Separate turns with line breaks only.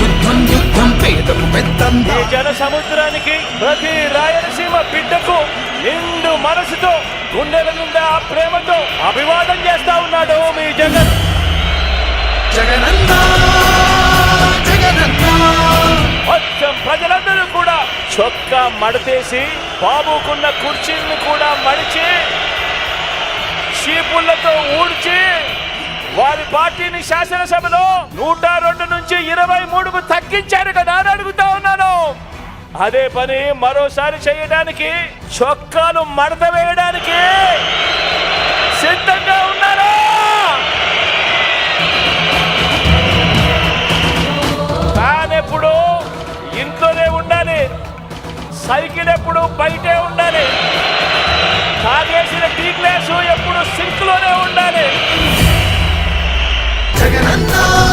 యుద్ధం యుద్ధం పేదకు జన సముద్రానికి ప్రతి రాయలసీమ బిడ్డకు నిండు మనసుతో గుండెల నుండి ఆ ప్రేమతో అభివాదం చేస్తా ఉన్నాడు మీ జగన్.
జగనన్న
మొత్తం ప్రజలందరూ కూడా చొక్కా మడతేసి బాబుకున్న కుర్చీలను కూడా మడిచి చీపుళ్ళతో ఊడ్చి వారి పార్టీని శాసనసభలో నూట నుంచి ఇరవై మూడుకు తగ్గించారు కదా అని అడుగుతా ఉన్నాను. అదే పని మరోసారి చేయడానికి చొక్కాలు మడత వేయడానికి సిద్ధంగా ఉన్నారా? ఫ్యాన్ ఇంట్లోనే ఉండాలి. సైకిల్ ఎప్పుడు బయటే ఉండాలి. తాగేసిన టీ గ్లాసు ఎప్పుడు సింక్లోనే ఉండాలి. జగనన్నా!